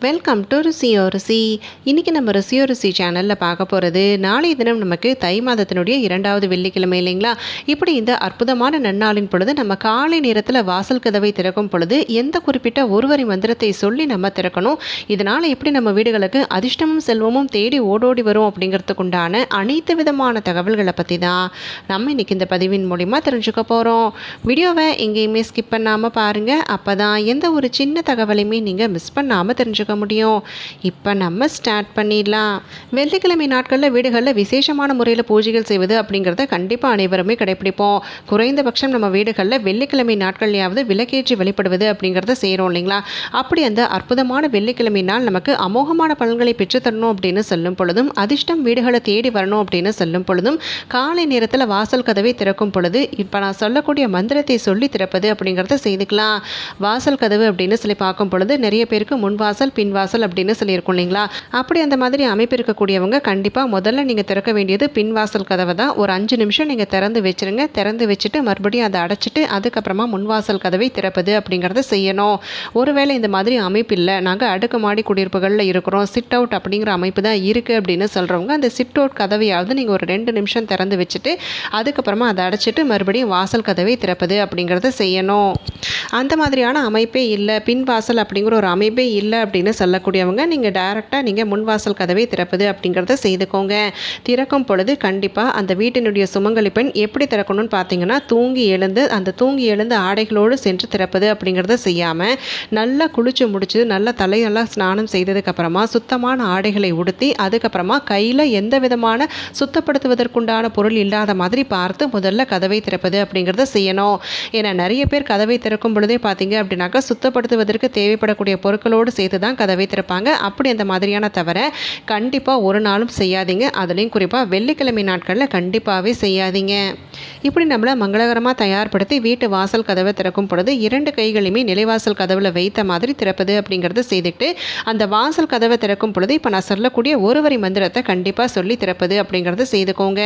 Welcome to ருசியோ ருசி இன்றைக்கி நம்ம ருசியோ ருசி சேனலில் பார்க்க போகிறது நாளைய தினம் நமக்கு தை மாதத்தினுடைய இரண்டாவது வெள்ளிக்கிழமை இல்லைங்களா? இப்படி இந்த அற்புதமான நன்னாளின் பொழுது நம்ம காலை நேரத்தில் வாசல் கதவை திறக்கும் பொழுது எந்த குறிப்பிட்ட ஒருவரி மந்திரத்தை சொல்லி நம்ம திறக்கணும்? இதனால் எப்படி நம்ம வீடுகளுக்கு அதிர்ஷ்டமும் செல்வமும் தேடி ஓடோடி வரும் அப்படிங்கிறதுக்கு உண்டான அனைத்து விதமான தகவல்களை பற்றி தான் நம்ம இன்றைக்கி இந்த பதிவின் மூலிமா தெரிஞ்சுக்க போகிறோம் வீடியோவை எங்கேயுமே ஸ்கிப் பண்ணாமல் பாருங்கள் அப்போ தான் எந்த ஒரு சின்ன தகவலையுமே நீங்கள் மிஸ் பண்ணாமல் தெரிஞ்சுக்க முடியும். இப்போ நம்ம ஸ்டார்ட் பண்ணிடலாம். வெள்ளிக்கிழமை நாட்களில் வீடுகளில் விசேஷமான முறையில் பூஜைகள் செய்வது அப்படிங்கிறத கண்டிப்பாக அனைவருமே கடைப்பிடிப்போம் குறைந்தபட்சம் நம்ம வீடுகளில் வெள்ளிக்கிழமை நாட்கள்லையாவது விளக்கேற்றி வழிபடுவது அப்படிங்கிறத செய்கிறோம் இல்லைங்களா? அப்படி அந்த அற்புதமான வெள்ளிக்கிழமை நாள் நமக்கு அமோகமான பலன்களை பெற்றுத்தரணும் அப்படின்னு சொல்லும் பொழுதும் அதிர்ஷ்டம் வீடுகளை தேடி வரணும் அப்படின்னு சொல்லும் பொழுதும் காலை நேரத்தில் வாசல் கதவை திறக்கும் பொழுது இப்போ நான் சொல்லக்கூடிய மந்திரத்தை சொல்லி திறப்பது அப்படிங்கிறத செய்துக்கலாம். வாசல் கதவு அப்படின்னு சொல்லி பார்க்கும் பொழுது நிறைய பேருக்கு முன் பின்வாசல் அப்படின்னு சொல்லியிருக்கோம் இல்லைங்களா? அப்படி அந்த மாதிரி அமைப்பு இருக்கக்கூடியவங்க கண்டிப்பாக முதல்ல நீங்கள் திறக்க வேண்டியது பின்வாசல் கதவை தான். ஒரு அஞ்சு நிமிஷம் நீங்கள் திறந்து வச்சிருங்க. திறந்து வச்சுட்டு மறுபடியும் அதை அடைச்சிட்டு அதுக்கப்புறமா முன்வாசல் கதவை திறப்பது அப்படிங்கிறத செய்யணும். ஒருவேளை இந்த மாதிரி அமைப்பு இல்லை. நாங்கள் அடுக்குமாடி குடியிருப்புகளில் இருக்கிறோம். சிட் அவுட் அப்படிங்கிற அமைப்பு தான் இருக்குது அப்படின்னு சொல்கிறவங்க அந்த சிட் அவுட் கதவையாவது நீங்கள் ஒரு ரெண்டு நிமிஷம் திறந்து வச்சுட்டு அதுக்கப்புறமா அதை அடைச்சிட்டு மறுபடியும் வாசல் கதவை திறப்பது அப்படிங்கிறத செய்யணும். அந்த மாதிரியான அமைப்பே இல்லை. பின்வாசல் அப்படிங்கிற ஒரு அமைப்பே இல்லை அப்படின்னு சொல்லக்கூடியவங்க நீங்கள் டைரெக்டாக நீங்கள் முன்வாசல் கதவை திறப்பது அப்படிங்கிறத செய்துக்கோங்க. திறக்கும் பொழுது கண்டிப்பாக அந்த வீட்டினுடைய சுமங்கலி பெண் எப்படி திறக்கணும்னு பார்த்தீங்கன்னா தூங்கி எழுந்து அந்த தூங்கி எழுந்து ஆடைகளோடு சென்று திறப்பது அப்படிங்கிறத செய்யாமல் நல்லா குளிச்சு முடிச்சு நல்லா தலையெல்லாம் ஸ்நானம் செய்ததுக்கப்புறமா சுத்தமான ஆடைகளை உடுத்தி அதுக்கப்புறமா கையில் எந்த விதமான சுத்தப்படுத்துவதற்குண்டான பொருள் இல்லாத மாதிரி பார்த்து முதல்ல கதவை திறப்பது அப்படிங்கிறத செய்யணும். ஏன்னா நிறைய பேர் கதவை திறக்கும் பொழுதே பார்த்தீங்க அப்படின்னாக்கா சுத்தப்படுத்துவதற்கு தேவைப்படக்கூடிய பொருட்களோடு சேர்த்து தான் கதவை திறப்பாங்க. அப்படி அந்த மாதிரியான தவிர கண்டிப்பாக ஒரு நாளும் செய்யாதீங்க. அதுலேயும் குறிப்பாக வெள்ளிக்கிழமை நாட்களில் கண்டிப்பாகவே செய்யாதீங்க. இப்படி நம்மளை மங்களகரமாக தயார்படுத்தி வீட்டு வாசல் கதவை திறக்கும் பொழுது இரண்டு கைகளையுமே நிலைவாசல் கதவில் வைத்த மாதிரி திறப்பது அப்படிங்கிறத செய்துக்கிட்டு அந்த வாசல் கதவை திறக்கும் பொழுது இப்போ நான் சொல்லக்கூடிய ஒரு வரி மந்திரத்தை கண்டிப்பாக சொல்லி திறப்பது அப்படிங்கிறத செய்துக்கோங்க.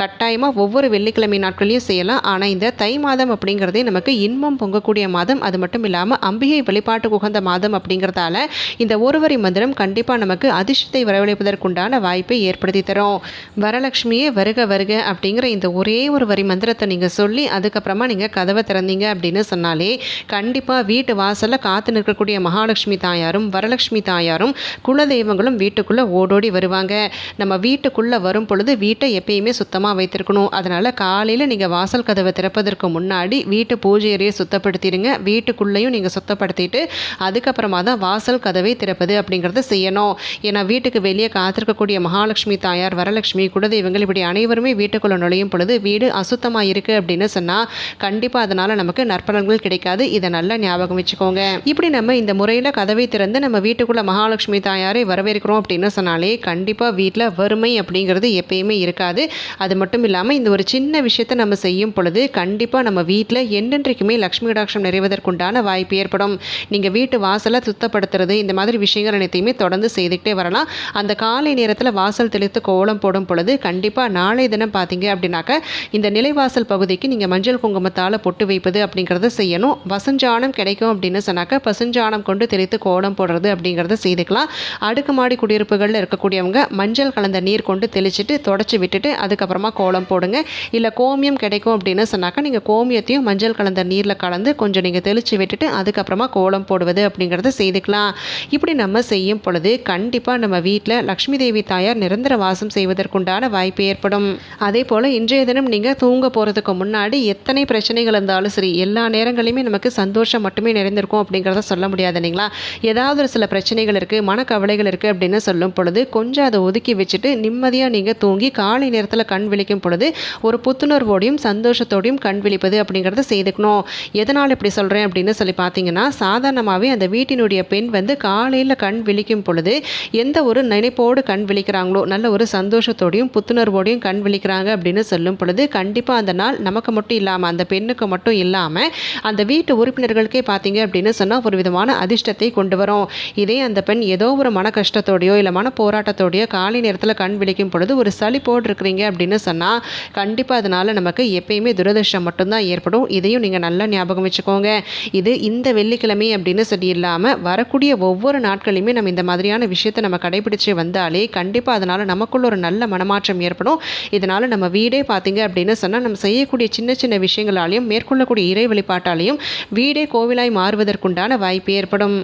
கட்டாயமாக ஒவ்வொரு வெள்ளிக்கிழமை நாட்களையும் செய்யலாம். ஆனால் இந்த தை மாதம் அப்படிங்கிறதே நமக்கு இன்பம் பொங்கக்கூடிய மாதம். அது மட்டும் இல்லாமல் அம்பிகை வழிபாட்டுக்கு உகந்த மாதம் அப்படிங்கிறதால இந்த ஒரு வரி மந்திரம் கண்டிப்பாக நமக்கு அதிர்ஷ்டத்தை வரவழைப்பதற்குண்டான வாய்ப்பை ஏற்படுத்தி தரும். வரலட்சுமியே வருக வருக அப்படிங்கிற இந்த ஒரே ஒரு வரி மந்திரத்தை நீங்கள் சொல்லி அதுக்கப்புறமா நீங்கள் கதவை திறந்தீங்க அப்படின்னு சொன்னாலே கண்டிப்பாக வீட்டு வாசலில் காத்து நிற்கக்கூடிய மகாலட்சுமி தாயாரும் வரலட்சுமி தாயாரும் குலதெய்வங்களும் வீட்டுக்குள்ளே ஓடோடி வருவாங்க. நம்ம வீட்டுக்குள்ளே வரும் பொழுது வீட்டை எப்பயுமே சுத்தமாக வைத்திருக்கணும். அதனால் காலையில் நீங்கள் வாசல் கதவை திறப்பதற்கு முன்னாடி வீட்டு பூஜை அறையை சுத்தப்படுத்திடுங்க. வீட்டுக்குள்ளேயும் நீங்கள் சுத்தப்படுத்திட்டு அதுக்கப்புறமா தான் வாசல் கதவை திறப்பது அப்படிங்கிறத செய்யணும். ஏன்னா வீட்டுக்கு வெளியே காத்திருக்கக்கூடிய மகாலட்சுமி தாயார் வரலட்சுமி குலதெய்வங்கள் இப்படி அனைவருமே வீட்டுக்குள்ளே நுழையும் பொழுது வீடு அசுத்தமாக இருக்குது அப்படின்னு சொன்னால் கண்டிப்பாக அதனால் நமக்கு நற்பலன்கள் கிடைக்காது. இதை நல்லா ஞாபகம் வச்சுக்கோங்க. இப்படி நம்ம இந்த முறையில் கதவை திறந்து நம்ம வீட்டுக்குள்ளே மகாலட்சுமி தாயாரை வரவேற்கிறோம் அப்படின்னு சொன்னாலே கண்டிப்பாக வீட்டில் வறுமை அப்படிங்கிறது எப்பயுமே இருக்காது. அது மட்டும் இல்லாமல் இந்த ஒரு சின்ன விஷயத்தை நம்ம செய்யும் பொழுது கண்டிப்பாக நம்ம வீட்டில் என்றென்றைக்குமே லக்ஷ்மி கடாட்சம் நிறைவதற்குண்டான வாய்ப்பு ஏற்படும். நீங்கள் வீட்டு வாசலை சுத்தப்படுத்துறது இந்த மாதிரி விஷயங்கள் அனைத்தையுமே தொடர்ந்து செய்துக்கிட்டே வரலாம். அந்த காலை நேரத்தில் வாசல் தெளித்து கோலம் போடும் பொழுது கண்டிப்பாக நாளை தினம் பார்த்தீங்க அப்படின்னாக்க இந்த நிலைவாசல் பகுதிக்கு நீங்கள் மஞ்சள் குங்குமத்தால் பொட்டு வைப்பது அப்படிங்கிறத செய்யணும். வசஞ்சானம் கிடைக்கும் அப்படின்னு சொன்னாக்க பசுஞ்சானம் கொண்டு தெளித்து கோலம் போடுறது அப்படிங்கிறத செய்துக்கலாம். அடுக்குமாடி குடியிருப்புகளில் இருக்கக்கூடியவங்க மஞ்சள் கலந்த நீர் கொண்டு தெளிச்சிட்டு தொடச்சி விட்டுட்டு அதுக்கப்புறமா கோலம் போடுங்க. இல்லை கோமியம் கிடைக்கும் அப்படின்னு சொன்னாக்கா நீங்கள் கோமியத்தையும் மஞ்சள் கலந்த நீரில் கலந்து கொஞ்சம் நீங்கள் தெளித்து விட்டுட்டு அதுக்கப்புறமா கோலம் போடுவது அப்படிங்கிறத செய்துக்கலாம். இப்படி நம்ம செய்யும் பொழுது கண்டிப்பாக நம்ம வீட்டில் லக்ஷ்மி தேவி தாயார் நிரந்தர வாசம் செய்வதற்குண்டான வாய்ப்பு ஏற்படும். அதே போல் இன்றைய தினம் நீங்கள் தூங்க போகிறதுக்கு முன்னாடி எத்தனை பிரச்சனைகள் இருந்தாலும் சரி எல்லா நேரங்களையுமே நமக்கு சந்தோஷம் மட்டுமே நிறைந்திருக்கும் அப்படிங்கிறத சொல்ல முடியாது இல்லைங்களா? ஏதாவது ஒரு சில பிரச்சனைகள் இருக்குது மனக்கவலைகள் இருக்குது அப்படின்னு சொல்லும் பொழுது கொஞ்சம் அதை ஒதுக்கி வச்சுட்டு நிம்மதியாக நீங்கள் தூங்கி காலை நேரத்தில் கண் விழிக்கும் பொழுது ஒரு புத்துணர்வோடையும் சந்தோஷத்தோடையும் கண் விழிப்பது அப்படிங்கிறத செய்துக்கணும். எதனால் இப்படி சொல்கிறேன் அப்படின்னு சொல்லி பார்த்தீங்கன்னா சாதாரணமாகவே அந்த வீட்டினுடைய பெண் வந்து காலையில் கண் விழிக்கும் பொழுது எந்த ஒரு நினைப்போடு கண் விழிக்கிறாங்களோ நல்ல ஒரு சந்தோஷத்தோடையும் புத்துணர்வோடையும் கண் விழிக்கிறாங்க அப்படின்னு சொல்லும் பொழுது கண்டிப்பாக அந்த நாள் நமக்கு மட்டும் இல்லாமல் அந்த பெண்ணுக்கு மட்டும் இல்லாமல் அந்த வீட்டு உறுப்பினர்களுக்கே பார்த்தீங்க அப்படின்னு சொன்னால் ஒரு விதமான அதிர்ஷ்டத்தை கொண்டு வரும். இதே அந்த பெண் ஏதோ ஒரு மன கஷ்டத்தோடையோ இல்லை மன போராட்டத்தோடையோ காலை நேரத்தில் கண் விழிக்கும் பொழுது ஒரு சளிப்போடு இருக்கிறீங்க அப்படின்னு சொன்னால் கண்டிப்பாக அதனால் நமக்கு எப்பயுமே துரதிருஷ்டம் மட்டும்தான் ஏற்படும். இதையும் நீங்கள் நல்லா ஞாபகம் வச்சுக்கோங்க. இது இந்த வெள்ளிக்கிழமை அப்படின்னு சொல்லி இல்லாமல் வரக்கூடிய ஒவ்வொரு நாட்களையுமே நம்ம இந்த மாதிரியான விஷயத்தை நம்ம கடைபிடிச்சு வந்தாலே கண்டிப்பாக அதனால் நமக்குள்ள ஒரு நல்ல மனமாற்றம் ஏற்படும். இதனால் நம்ம வீடே பார்த்தீங்க அப்படின்னு சொன்னால் நம்ம செய்யக்கூடிய சின்ன சின்ன விஷயங்களாலையும் மேற்கொள்ளக்கூடிய இறை வழிபாட்டாலையும் வீடே கோவிலாய் மாறுவதற்குண்டான வாய்ப்பு ஏற்படும்.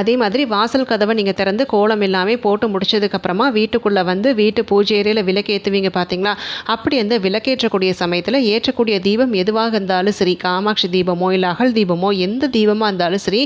அதே மாதிரி வாசல் கதவை நீங்கள் திறந்து கோலம் எல்லாமே போட்டு முடிச்சதுக்கப்புறமா வீட்டுக்குள்ளே வந்து வீட்டு பூஜை ஏரியில் விளக்கேற்றுவீங்க பார்த்தீங்களா அப்படி அந்த விளக்கேற்றக்கூடிய சமயத்தில் ஏற்றக்கூடிய தீபம் எதுவாக இருந்தாலும் சரி காமாட்சி தீபமோ இல்லை அகல் தீபமோ எந்த தீபமாக இருந்தாலும் சரி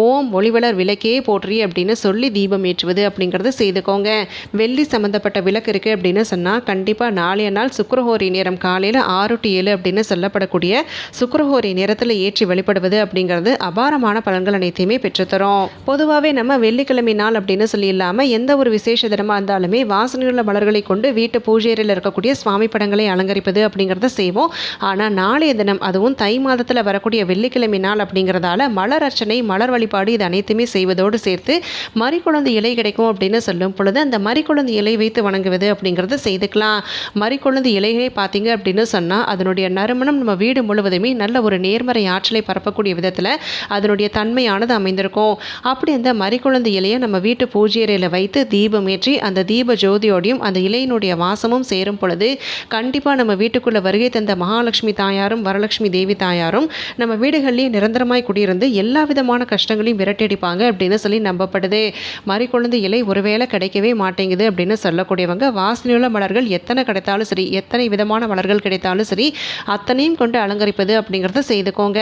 ஓம் ஒளிவளர் விளக்கே போற்றி அப்படின்னு சொல்லி தீபம் ஏற்றுவது அப்படிங்கிறத செய்துக்கோங்க. வெள்ளி சம்மந்தப்பட்ட விளக்கு இருக்குது அப்படின்னு சொன்னால் கண்டிப்பாக நாளைய நாள் சுக்கரஹோரி நேரம் காலையில் ஆறு டு ஏழு அப்படின்னு சொல்லப்படக்கூடிய சுக்கரஹோரி நேரத்தில் ஏற்றி வழிபடுவது அப்படிங்கிறது அபாரமான பலன்கள் அனைத்தையுமே பெற்றுத்தரும். பொதுவாகவே நம்ம வெள்ளிக்கிழமை நாள் அப்படின்னு சொல்லி இல்லாமல் எந்த ஒரு விசேஷ தினமாக இருந்தாலுமே வாசனையுள்ள மலர்களை கொண்டு வீட்டு பூஜையில் இருக்கக்கூடிய சுவாமி படங்களை அலங்கரிப்பது அப்படிங்கிறத செய்வோம். ஆனால் நாளைய தினம் அதுவும் தை மாதத்தில் வரக்கூடிய வெள்ளிக்கிழமை நாள் அப்படிங்கிறதால மலர் அர்ச்சனை மலர் வழிபாடு இது அனைத்துமே செய்வதோடு சேர்த்து மறிக்குழந்தை இலை கிடைக்கும் அப்படின்னு சொல்லும் பொழுது அந்த மறிக்குழந்தை இலை வைத்து வணங்குவது அப்படிங்கிறத செய்துக்கலாம். மறிக்குழந்தை இலைகளை பார்த்தீங்க அப்படின்னு சொன்னால் அதனுடைய நறுமணம் நம்ம வீடு முழுவதுமே நல்ல ஒரு நேர்மறை ஆற்றலை பரப்பக்கூடிய விதத்தில் அதனுடைய தன்மையானது அமைந்திருக்கும். அப்படி அந்த மறிக்குழந்தை இலையை நம்ம வீட்டு பூஜை அறையில் வைத்து தீபம் ஏற்றி அந்த தீப ஜோதியோடையும் அந்த இலையினுடைய வாசமும் சேரும் பொழுது கண்டிப்பாக நம்ம வீட்டுக்குள்ளே வருகை தந்த மகாலட்சுமி தாயாரும் வரலட்சுமி தேவி தாயாரும் நம்ம வீடுகள்லேயே நிரந்தரமாய் குடியிருந்து எல்லா விதமான கஷ்டங்களையும் விரட்டடிப்பாங்க அப்படின்னு சொல்லி நம்பப்படுது. மறிக்குழந்து இலை ஒருவேளை கிடைக்கவே மாட்டேங்குது அப்படின்னு சொல்லக்கூடியவங்க வாசனையுள்ள மலர்கள் எத்தனை கிடைத்தாலும் சரி எத்தனை விதமான மலர்கள் கிடைத்தாலும் சரி அத்தனையும் கொண்டு அலங்கரிப்பது அப்படிங்கிறத செய்துக்கோங்க.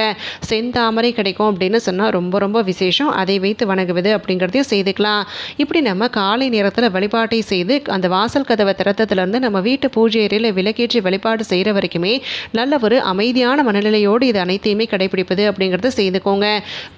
செந்தாமரை கிடைக்கும் அப்படின்னு சொன்னால் ரொம்ப ரொம்ப விசேஷம். அதை வைத்து வணங்குவது அப்படிங்கிறதையும் செய்துக்கலாம். இப்படி நம்ம காலை நேரத்தில் வழிபாட்டை செய்து அந்த வாசல் கதவை திறத்ததுலேருந்து நம்ம வீட்டு பூஜை அறையில் விளக்கேற்றி வழிபாடு செய்கிற வரைக்குமே நல்ல ஒரு அமைதியான மனநிலையோடு இது அனைத்தையுமே கடைபிடிப்பது அப்படிங்கிறத செய்துக்கோங்க.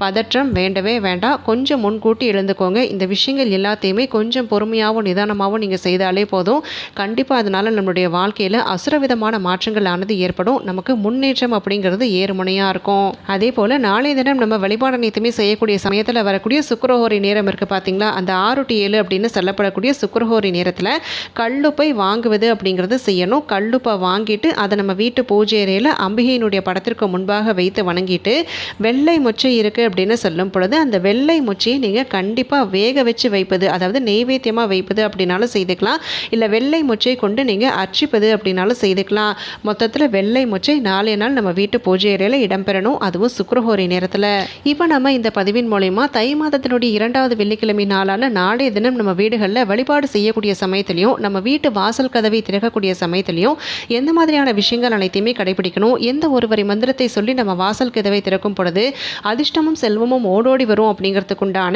பதற்றம் வேண்டவே வேண்டாம். கொஞ்சம் முன்கூட்டி கூட்டி எழுந்துக்கோங்க. இந்த விஷயங்கள் எல்லாத்தையுமே கொஞ்சம் பொறுமையாகவும் நிதானமாகவும் நீங்கள் செய்தாலே போதும். கண்டிப்பாக அதனால் நம்மளுடைய வாழ்க்கையில் அசுரவிதமான மாற்றங்கள் ஆனது ஏற்படும். நமக்கு முன்னேற்றம் அப்படிங்கிறது ஏறுமுனையாக இருக்கும். அதே போல் நாளைய தினம் நம்ம வழிபாடு அனைத்துமே செய்யக்கூடிய சமயத்தில் வரக்கூடிய சுக்கரஹோரி நேரம் இருக்குது பார்த்தீங்களா அந்த ஆறு டு ஏழு அப்படின்னு சொல்லப்படக்கூடிய சுக்கரஹோரி நேரத்தில் கல்லுப்பை வாங்குவது அப்படிங்கிறது செய்யணும். கல்லுப்பை வாங்கிட்டு அதை நம்ம வீட்டு பூஜை அறையில் அம்பிகையினுடைய படத்திற்கு முன்பாக வைத்து வணங்கிட்டு வெள்ளை மொச்சை இருக்குது அப்படின்னு சொல்லும் பொழுது அந்த வெள்ளை மொச்சையை நீங்கள் கண்டிப்பாக வேக வச்சு வைப்பது அதாவது நெய்வேத்தியமாக வைப்பது அப்படின்னாலும் செய்துக்கலாம். இல்லை வெள்ளை மொச்சை கொண்டு நீங்கள் அர்ச்சிப்பது அப்படின்னாலும் செய்துக்கலாம். மொத்தத்தில் வெள்ளை மொச்சை நாளைய நாள் நம்ம வீட்டு பூஜை அறையில் இடம்பெறணும் அதுவும் சுக்கரஹோரி நேரத்தில். இப்போ நம்ம இந்த பதிவின் மூலயமா தை மாதத்தினுடைய இரண்டாவது வெள்ளிக்கிழமை நாளான நாளைய தினம் நம்ம வீடுகளில் வழிபாடு செய்யக்கூடிய சமயத்திலையும் நம்ம வீட்டு வாசல் கதவை திறக்கக்கூடிய சமயத்திலையும் எந்த மாதிரியான விஷயங்கள் அனைத்தையுமே கடைபிடிக்கணும். எந்த ஒருவரை மந்திரத்தை சொல்லி நம்ம வாசல் கதவை திறக்கும் பொழுது அதிர்ஷ்டமும் செல்வமும் ஓடோடி வரும் அப்படிங்கிறதுக்குண்டான